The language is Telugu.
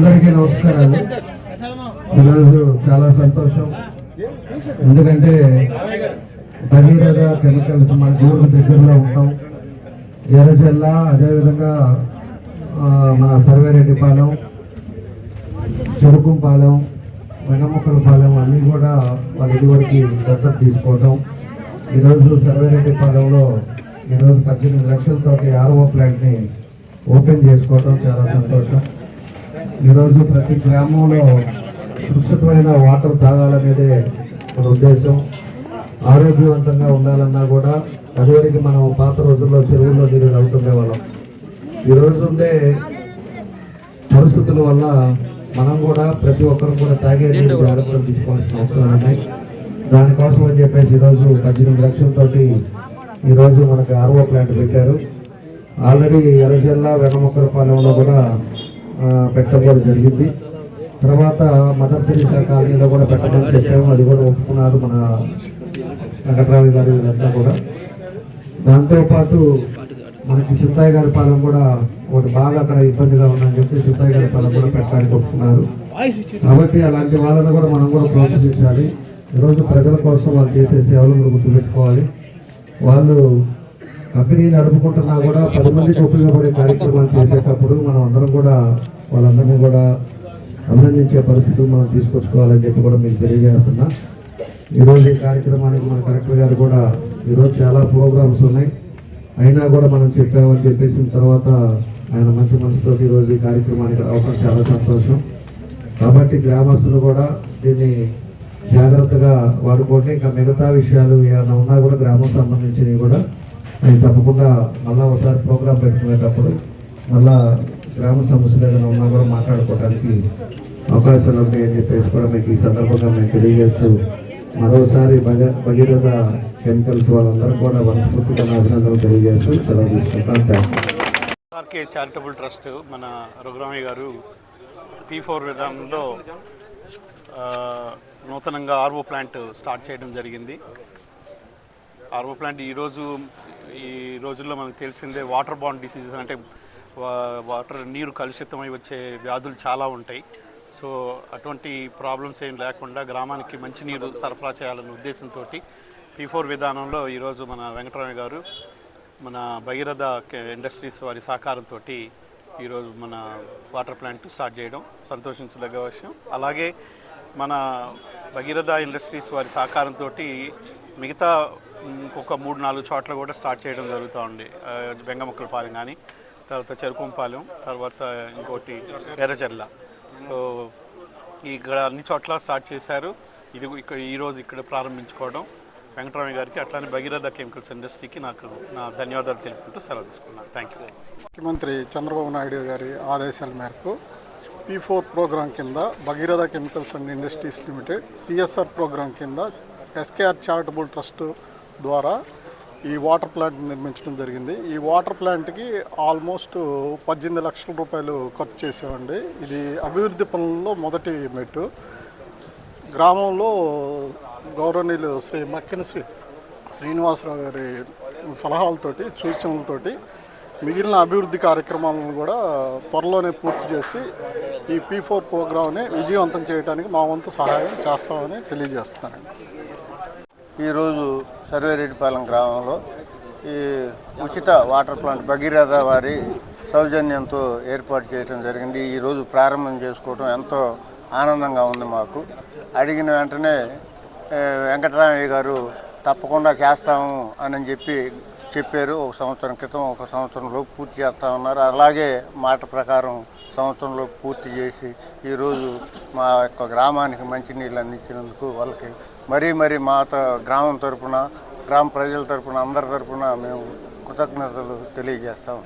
అందరికీ నమస్కారాలు. ఈరోజు చాలా సంతోషం. ఎందుకంటే భగీరథ కెమికల్స్ మన ఊరికి దగ్గరలో ఉంటాం. ఎర్రజల్ల అదేవిధంగా మన సర్వేరెడ్డిపాలెం చెరుకుంపాలెం వెనముక్కలపాలెం అన్నీ కూడా వాళ్ళ ఇదివరకు దత్తత తీసుకోవటం. ఈరోజు సర్వేరెడ్డిపాలెంలో ఈరోజు పద్దెనిమిది లక్షలతోటి ఆర్ఓ ప్లాంట్ని ఓపెన్ చేసుకోవడం చాలా సంతోషం. ఈరోజు ప్రతి గ్రామంలో సురక్షితమైన వాటర్ తాగాలనేదే మన ఉద్దేశం. ఆరోగ్యవంతంగా ఉండాలన్నా కూడా అదివరకు మనం పాత రోజుల్లో చెరువుల్లో నీరు నవ్వుతుండే వాళ్ళం. ఈరోజు ఉండే పరిస్థితుల వల్ల మనం కూడా ప్రతి ఒక్కరు కూడా తాగే నీరు జాగ్రత్తలు తీసుకోవాల్సిన అవసరాలు ఉన్నాయి. దానికోసం అని చెప్పేసి ఈరోజు పద్దెనిమిది లక్షలతోటి ఈరోజు మనకి ఆర్ఓ ప్లాంట్ పెట్టారు. ఆల్రెడీ ఎర్రజల్లా వెనమొక్కలపాలెంలో కూడా పెట్టడం కూడా జరిగింది. తర్వాత మదర్ తెరీసా కాలనీలో కూడా పెట్టడం చెప్పాము. అది కూడా ఒప్పుకున్నారు మన వెంకటరావు గారు వీళ్ళంతా కూడా. దాంతోపాటు మనకి చిత్తాయి గారి పాలెం కూడా ఒకటి బాగా అక్కడ ఇబ్బందిగా ఉందని చెప్పి చిత్తాయి గారి పాలెం కూడా పెట్టడానికి ఒప్పుకున్నారు. కాబట్టి అలాంటి వాళ్ళని కూడా మనం కూడా ప్రోత్సహించాలి. ఈరోజు ప్రజల కోసం వాళ్ళు చేసే సేవలు గుర్తుపెట్టుకోవాలి. వాళ్ళు కంపెనీ నడుపుకుంటున్నా కూడా పది మందికి ఉపయోగపడే కార్యక్రమాలు చేసేటప్పుడు మనం అందరం కూడా వాళ్ళందరినీ కూడా అభినందించే పరిస్థితులు మనం తీసుకొచ్చుకోవాలని చెప్పి కూడా మీకు తెలియజేస్తున్నా. ఈరోజు ఈ కార్యక్రమానికి మన కలెక్టర్ గారు కూడా ఈరోజు చాలా ప్రోగ్రామ్స్ ఉన్నాయి. అయినా కూడా మనం చెప్పామని చెప్పేసిన తర్వాత ఆయన మంచి మనసుతో ఈరోజు ఈ కార్యక్రమానికి రావడం చాలా సంతోషం. కాబట్టి గ్రామస్తులు కూడా దీన్ని జాగ్రత్తగా వాడుకోండి. ఇంకా మిగతా విషయాలు ఏమైనా ఉన్నా కూడా గ్రామం సంబంధించినవి కూడా నేను తప్పకుండా మళ్ళా ఒకసారి ప్రోగ్రాం పెట్టుకునేటప్పుడు మళ్ళా గ్రామ సమస్యలు ఏదైనా ఉన్నా కూడా మాట్లాడుకోవడానికి అవకాశాలు ఉన్నాయని చెప్పేసి కూడా మీకు ఈ సందర్భంగా మేము తెలియజేస్తూ మరోసారి భగ భగీరథ కెమికల్స్ వాళ్ళందరూ కూడా మనస్ఫూర్తిగా అభినందనలు తెలియజేస్తూ సెలవు తీసుకుంటాను థ్యాంక్ ఆర్కే చారిటబుల్ ట్రస్ట్ మన రఘురామయ్య గారు పీ ఫోర్ విధానంలో నూతనంగా ఆర్వో ప్లాంట్ స్టార్ట్ చేయడం జరిగింది. ఆర్వో ప్లాంట్ ఈరోజు ఈ రోజుల్లో మనకు తెలిసిందే వాటర్ బాండ్ డిసీజెస్ అంటే వా- వాటర్ నీరు కలుషితమై వచ్చే వ్యాధులు చాలా ఉంటాయి. సో అటువంటి ప్రాబ్లమ్స్ ఏం లేకుండా గ్రామానికి మంచినీరు సరఫరా చేయాలనే ఉద్దేశంతో పీ ఫోర్ విధానంలో ఈరోజు మన వెంకటరామయ్య గారు మన భగీరథ ఇండస్ట్రీస్ వారి సహకారంతో ఈరోజు మన వాటర్ ప్లాంట్ స్టార్ట్ చేయడం సంతోషించదగ్గ విషయం. అలాగే మన భగీరథ ఇండస్ట్రీస్ వారి సహకారంతో మిగతా ఇంకొక మూడు నాలుగు చోట్ల కూడా స్టార్ట్ చేయడం జరుగుతూ ఉంది. బెంగముక్కలపాలెం కానీ తర్వాత చెరుకుంపాలెం తర్వాత ఇంకోటి ఎర్రచెర్ల. సో ఇక్కడ అన్ని చోట్ల స్టార్ట్ చేశారు. ఇది ఇక్కడ ఈరోజు ఇక్కడ ప్రారంభించుకోవడం. వెంకటరామయ్య గారికి అట్లానే భగీరథ కెమికల్స్ ఇండస్ట్రీకి నాకు నా ధన్యవాదాలు తెలుపుకుంటూ సెలవు తీసుకున్నాను థ్యాంక్ యూ ముఖ్యమంత్రి చంద్రబాబు నాయుడు గారి ఆదేశాల మేరకు పీ ఫోర్ ప్రోగ్రాం కింద Bhagiratha chemicals and industries limited CSR program కింద ఎస్కేఆర్ చారిటబుల్ ట్రస్ట్ ద్వారా ఈ వాటర్ ప్లాంట్ నిర్మించడం జరిగింది. ఈ వాటర్ ప్లాంట్కి ఆల్మోస్ట్ పద్దెనిమిది లక్షల రూపాయలు ఖర్చు చేసామండి ఇది అభివృద్ధి పనుల్లో మొదటి మెట్టు. గ్రామంలో గౌరవనీయులు శ్రీ మక్కినశ్రీ శ్రీనివాసరావు గారి సలహాలతోటి సూచనలతోటి మిగిలిన అభివృద్ధి కార్యక్రమాలను కూడా త్వరలోనే పూర్తి చేసి ఈ పీ ఫోర్ ప్రోగ్రామ్ని విజయవంతం చేయడానికి మా వంతు సహాయం చేస్తామని తెలియజేస్తున్నానండి. ఈరోజు సర్వేరెడ్డిపాలెం గ్రామంలో ఈ ఉచిత వాటర్ ప్లాంట్ భగీరథ వారి సౌజన్యంతో ఏర్పాటు చేయడం జరిగింది. ఈరోజు ప్రారంభం చేసుకోవడం ఎంతో ఆనందంగా ఉంది మాకు. అడిగిన వెంటనే వెంకటరామయ్య గారు తప్పకుండా చేస్తాము అని చెప్పి చెప్పారు. ఒక సంవత్సరం క్రితం ఒక సంవత్సరంలో పూర్తి చేస్తా ఉన్నారు. అలాగే మాట ప్రకారం సంవత్సరంలో పూర్తి చేసి ఈరోజు మా యొక్క గ్రామానికి మంచినీళ్ళు అందించినందుకు వాళ్ళకి మరీ మరీ మా గ్రామం తరఫున గ్రామ ప్రజల తరపున అందరి తరఫున మేము కృతజ్ఞతలు తెలియజేస్తాం.